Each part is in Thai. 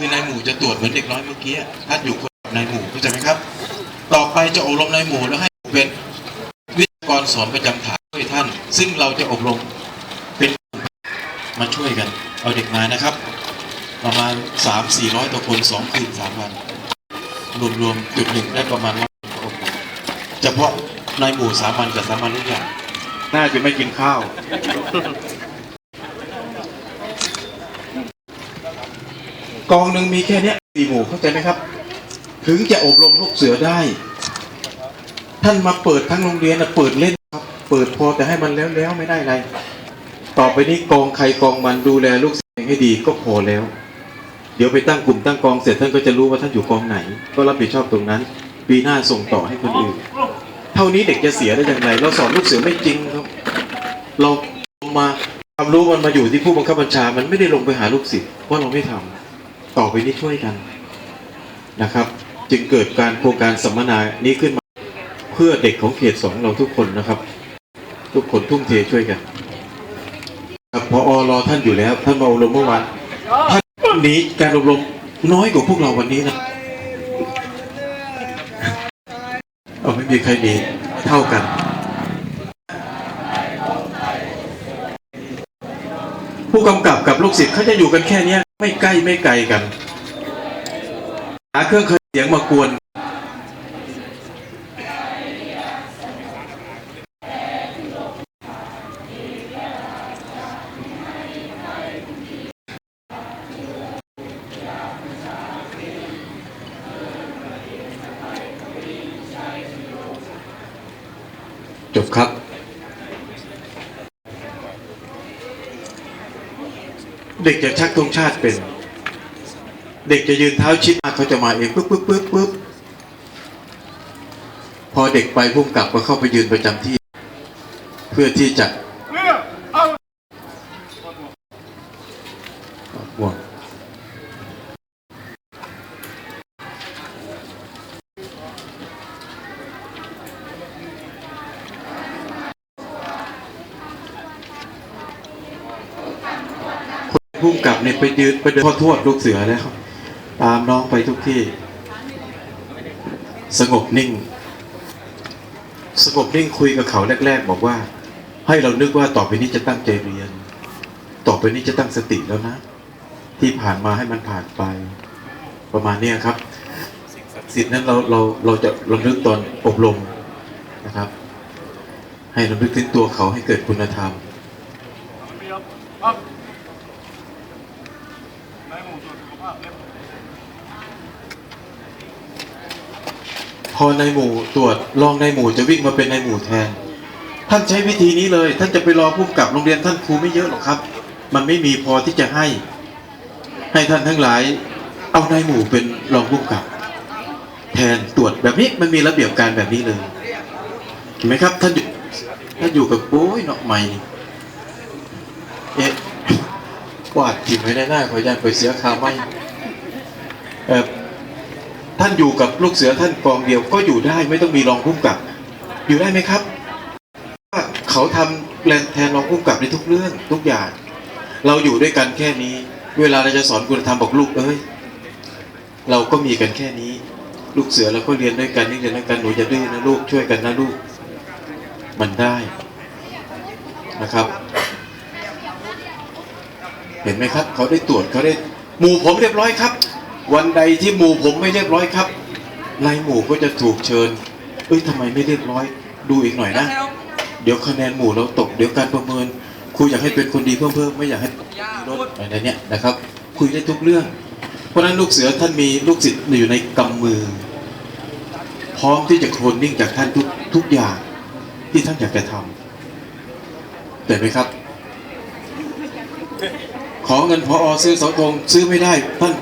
คือนายหมู่จะตรวจเหมือนเด็กน้อยเมื่อกี้ท่านอยู่คนนายหมู่เข้าใจไหมครับ ต่อไปจะอบรมนายหมู่แล้วให้เป็นวิทยากรสอนประจำฐานช่วยท่าน ซึ่งเราจะอบรมเป็นมาช่วยกัน เอาเด็กมานะครับ ประมาณสามสี่ร้อยต่อคนสองคืนสามวันรวมๆจุดหนึ่งได้ประมาณร้อยคนอบรมเฉพาะนายหมู่สามัญกับสามัญทุกอย่างน่าจะไม่กินข้าว กองหนึ่งมีแค่เนี้ยสี่หมู่เข้าใจไหมครับ ถึงจะอบรมลูกเสือได้ ท่านมาเปิดทั้งโรงเรียนนะเปิดเล่นครับ เปิดพอแต่ให้มันแล้วแล้วไม่ได้อะไร ต่อไปนี้กองใครกองมันดูแลลูกเสือให้ดีก็พอแล้ว เดี๋ยวไปตั้งกลุ่มตั้งกองเสร็จท่านก็จะรู้ว่าท่านอยู่กองไหน ก็รับผิดชอบตรงนั้น ปีหน้าส่งต่อให้คนอื่น เท่านี้เด็กจะเสียได้อย่างไร เราสอนลูกเสือไม่จริงครับ เรามาความรู้มันมาอยู่ที่ผู้บังคับบัญชา มันไม่ได้ลงไปหาลูกศิษย์ว่าเราไม่ทำ ต่อไปนี้ช่วยกันนะครับ จึงเกิดการโครงการสัมมนานี้ขึ้นมาเพื่อเด็กของเขตสองเราทุกคนนะครับ ทุกคนทุ่มเทช่วยกันครับพอรอท่านอยู่แล้ว ท่านมาอบรมเมื่อวานท่านนี้การอบรมน้อยกว่าพวกเราวันนี้นะเอาไม่มีใครดีเท่ากัน ผู้กำกับกับลูกศิษย์เขาจะอยู่กันแค่เนี้ย ไม่ใกล้ไม่ไกลกันหาเครื่องขยายเสียงมากวน จบครับ เด็กจะชักธงชาติเป็น เด็กจะยืนเท้าชิดมาเขาจะมาเองปึ๊บปึ๊บปึ๊บปึ๊บพอเด็กไปพุ่มกลับก็เข้าไปยืนประจำที่ เพื่อที่จะห่วง พุ่มกลับเนี่ยไปยืนไปเดินขอโทษลูกเสือแล้วตามน้องไปทุกที่ สงบนิ่ง สงบนิ่งคุยกับเขาแรก ๆ บอกว่า ให้เรานึกว่าต่อไปนี้จะตั้งใจเรียน ต่อไปนี้จะตั้งสติแล้วนะ ที่ผ่านมาให้มันผ่านไป ประมาณเนี้ครับสิ่งนั้นเราเราเราจะรำลึกตอนอบรมนะครับ ให้รำลึกถึงตัวเขาให้เกิดคุณธรรม พอในหมู่ตรวจลองในหมู่จะวิ่งมาเป็นในหมู่แทน ท่านใช้วิธีนี้เลย ท่านจะไปรอผู้กำกับโรงเรียนท่านครูไม่เยอะหรอกครับ มันไม่มีพอที่จะให้ ให้ท่านทั้งหลาย เอาในหมู่เป็นรองผู้กำกับ แทนตรวจแบบนี้มันมีระเบียบการแบบนี้เลยเห็นไหมครับ ท่านอยู่ท่านอยู่กับโอ้ยเนาะใหม่เอ๊ะวาดทิมไม่ได้หน้าขออนุญาตไปเสียคาไม่เออ ท่านอยู่กับลูกเสือท่านกองเดียวก็อยู่ได้ไม่ต้องมีรองผู้กำกับ อยู่ได้ไหมครับว่าเขาทำแรงแทนรองผู้กำกับในทุกเรื่องทุกอย่าง เราอยู่ด้วยกันแค่นี้ เวลาเราจะสอนคุณธรรมบอกลูกเอ้ยเราก็มีกันแค่นี้ ลูกเสือเราก็เรียนด้วยกันนี่เรียนด้วยกันหนูอย่าดื้อนะลูกช่วยกันนะลูก มันได้นะครับ เห็นไหมครับ เขาได้ตรวจเขาได้หมู่ผมเรียบร้อยครับ วันใดที่หมู่ผมไม่เรียบร้อยครับนายหมู่ก็จะถูกเชิญ เอ้ยทำไมไม่เรียบร้อย ดูอีกหน่อยนะ เดี๋ยวคะแนนหมู่เราตก เดี๋ยวการประเมินครูอยากให้เป็นคนดีเพิ่มเพิ่มไม่อยากให้ลดอะไรเนี้ยนะครับ คุยได้ทุกเรื่อง เพราะนั้นลูกเสือท่านมีลูกศิษย์อยู่ในกำมือ พร้อมที่จะโคลนนิ่งจากท่านทุกทุกอย่างที่ท่านอยากจะทำแต่ไหมครับ ขอเงินพอซื้อเสาธงซื้อไม่ได้ท่าน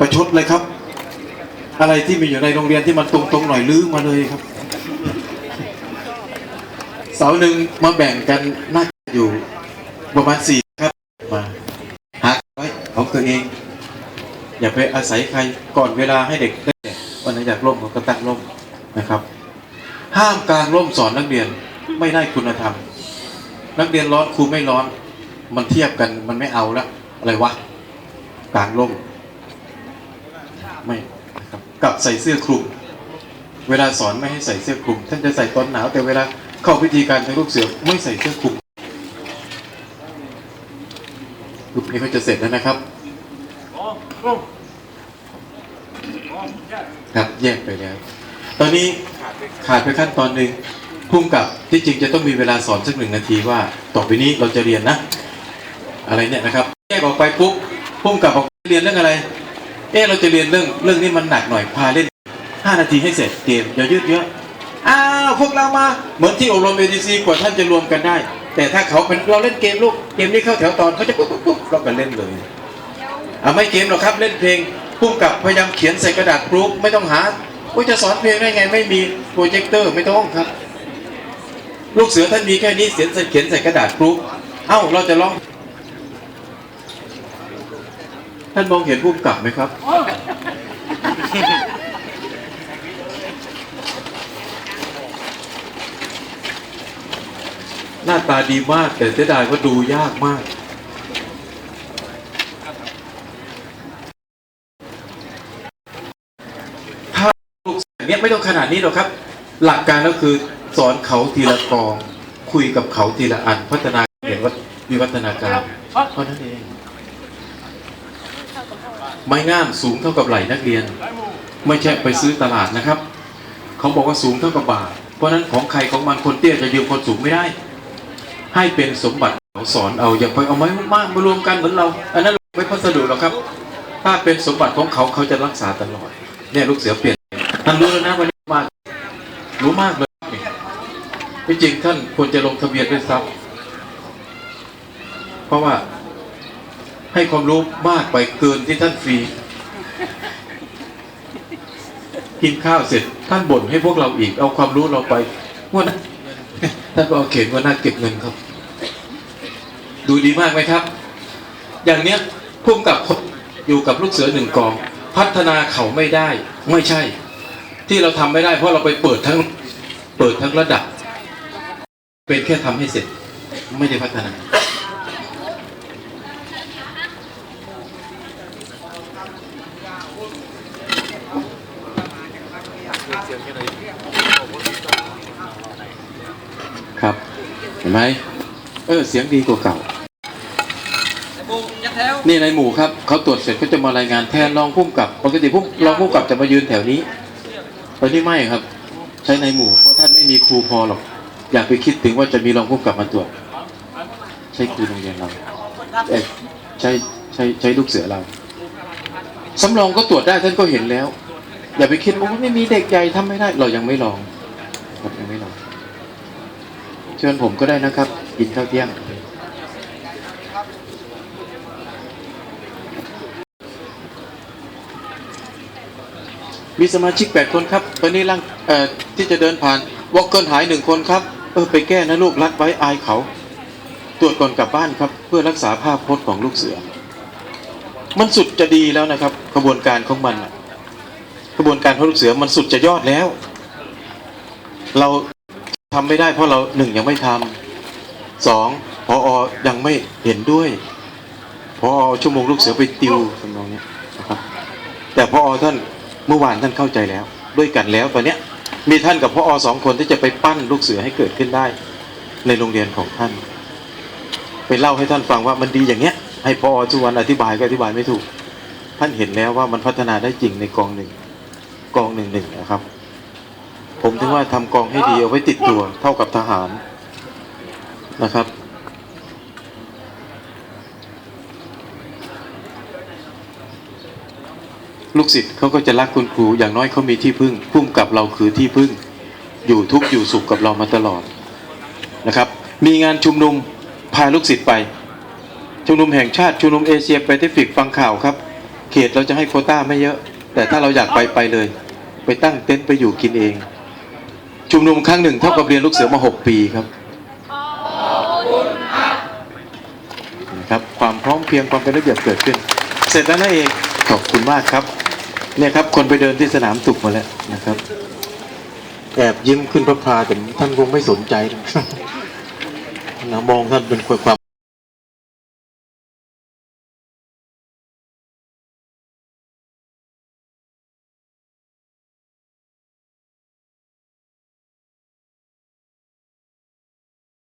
ประชดเลยครับ อะไรที่มีอยู่ในโรงเรียนที่มันตรงๆหน่อยลื้อมาเลยครับ เสาหนึ่งมาแบ่งกันน่าอยู่ประมาณสี่ครับมาหาไว้ของตัวเอง อย่าไปอาศัยใครก่อนเวลาให้เด็กได้วันไหนอยากร่มก็ตั้งร่มนะครับ ห้ามกลางร่มสอนนักเรียนไม่ได้คุณธรรม นักเรียนร้อนครูไม่ร้อน มันเทียบกันมันไม่เอาละอะไรวะกลางร่ม ไม่นะครับกับใส่เสื้อคลุม เวลาสอนไม่ให้ใส่เสื้อคลุม ท่านจะใส่ตอนหนาว แต่เวลาเข้าพิธีการทางลูกเสือไม่ใส่เสื้อคลุมรูปนี้ก็จะเสร็จแล้วนะครับครับแยกไปแล้ว ตอนนี้ขาดไปขั้นตอนหนึ่งพุ่มกับที่จริงจะต้องมีเวลาสอนสักหนึ่งนาทีว่า ต่อไปนี้เราจะเรียนนะ อะไรเนี่ยนะครับ แยกออกไปปุ๊บพุ่มกับบอกเรียนเรื่องอะไร เออเราจะเรียนเรื่องเรื่องนี้มันหนักหน่อยพาเล่น 5 นาทีให้เสร็จเกมอย่ายืดเยอะอ้าวพวกเรามาเหมือนที่อบรม ADC กว่าท่านจะรวมกันได้ แต่ถ้าเขาเป็นเราเล่นเกมลูกเกมนี้เข้าแถวตอนเขาจะปุ๊บปุ๊บปุ๊บเราก็เล่นเลยอ่าไม่เกมหรอกครับเล่นเพลงพุ่มกับพยายามเขียนใส่กระดาษกรุ๊ปไม่ต้องหาว่าจะสอนเพลงได้ไงไม่มีโปรเจคเตอร์ไม่ต้องครับ ลูกเสือท่านมีแค่นี้เขียนใส่เขียนใส่กระดาษกรุ๊ปเอ้าเราจะลอง ท่านมองเห็นพุ่มกับไหมครับ หน้าตาดีมากแต่เสียดายว่าดูยากมาก ถ้าลูกเสือเนี่ยไม่ต้องขนาดนี้หรอกครับ หลักการก็คือสอนเขาทีละกอง คุยกับเขาทีละอัน พัฒนาเห็นว่าวิวัฒนาการเท่านั้นเอง ไม้งามสูงเท่ากับไหล่นักเรียน ไม่ใช่ไปซื้อตลาดนะครับ เขาบอกว่าสูงเท่ากับบ่าเพราะนั้นของใครของมันคนเตี้ยจะยืมคนสูงไม่ได้ ให้เป็นสมบัติเขาสอนเอาอย่าไปเอาไม้มากๆมารวมกันเหมือนเรา อันนั้นไม่พัสดุหรอกครับ ถ้าเป็นสมบัติของเขาเขาจะรักษาตลอดเนี่ยลูกเสือเปลี่ยนท่านรู้แล้วนะวันนี้มากรู้มากเลยที่จริงท่านควรจะลงทะเบียนด้วยซ้ำเพราะว่า ให้ความรู้มากไปเกินที่ท่านฟรี กินข้าวเสร็จท่านบ่นให้พวกเราอีก เอาความรู้เราไปว่านะท่านก็เอาเขียนว่าน่าเก็บเงินครับ ดูดีมากไหมครับ อย่างเนี้ยพุ่มกับคนอยู่กับลูกเสือหนึ่งกอง พัฒนาเขาไม่ได้ ไม่ใช่ ที่เราทำไม่ได้ เพราะเราไปเปิดทั้งเปิดทั้งระดับ เป็นแค่ทำให้เสร็จ ไม่ได้พัฒนา ครับ เห็ นไหมเออเสียงดีกว่าเก่านี่ในหมู่ครับเขาตรวจเสร็จก็จะมารายงานแทนรองผู้กำกับปกติผู้รองผู้กำกับจะมายืนแถวนี้ตอนนี้ไม่ครับ ใช้ในหมู่เพราะท่านไม่มีครูพอหรอก อยากไปคิดถึงว่าจะมีรองผู้กำกับมาตรวจ ใช้ครูโรงเรียนเราเอ้ยใช้ใช้ใช้ลูกเสือเราสำรองก็ตรวจได้ท่านก็เห็นแล้ว อย่าไปคิดว่าไม่มีเด็กใหญ่ทำไม่ได้ เรายังไม่ลองครับยังไม่ลอง เชิญผมก็ได้นะครับ กินข้าวเที่ยง มีสมาชิกแปดคนครับ ตอนนี้ร่างเอ่อที่จะเดินผ่านวอลเกิลหายหนึ่งคนครับ เออไปแก้นะลูกรัดไว้อายเขา ตรวจก่อนกลับบ้านครับ เพื่อรักษาภาพพจน์ของลูกเสือ มันสุดจะดีแล้วนะครับกระบวนการของมันน่ะกระบวนการของลูกเสือมันสุดจะยอดแล้ว เรา ทำไม่ได้เพราะเราหนึ่งยังไม่ทำสองพออยังไม่เห็นด้วยพอชั่วโมงลูกเสือไปติวทำนองเนี้ยนะครับแต่พอท่านเมื่อวานท่านเข้าใจแล้ว ด้วยกันแล้วตอนเนี้ยมีท่านกับพออสองคนที่จะไปปั้นลูกเสือให้เกิดขึ้นได้ ในโรงเรียนของท่าน ไปเล่าให้ท่านฟังว่ามันดีอย่างเงี้ย ให้พอทุกวันอธิบายก็อธิบายไม่ถูก ท่านเห็นแล้วว่ามันพัฒนาได้จริงในกองหนึ่งกองหนึ่งหนึ่งนะครับ ผมถึงว่าทำกองให้ดีเอาไว้ติดตัวเท่ากับทหารนะครับ ลูกศิษย์เขาก็จะรักคุณครูอย่างน้อยเขามีที่พึ่งพุ่มกับเราคือที่พึ่ง อยู่ทุกอยู่สุขกับเรามาตลอดนะครับ มีงานชุมนุมพาลูกศิษย์ไป ชุมนุมแห่งชาติชุมนุมเอเชียแปซิฟิกฟังข่าวครับ เขตเราจะให้โคต้าไม่เยอะ แต่ถ้าเราอยากไปไปเลย ไปตั้งเต็นท์ไปอยู่กินเอง ชุมนุมครั้งหนึ่งเท่ากับเรียนลูกเสือมาหกปีครับนะครับความพร้อมเพียงความเป็นระเบียบเกิดขึ้น เสร็จแล้วนั่นเองขอบคุณมากครับเนี่ยครับคนไปเดินที่สนามสุขมาแล้วนะครับ แอบยิ้มขึ้นพระพาแต่ท่านคงไม่สนใจนะมองท่านเป็นความ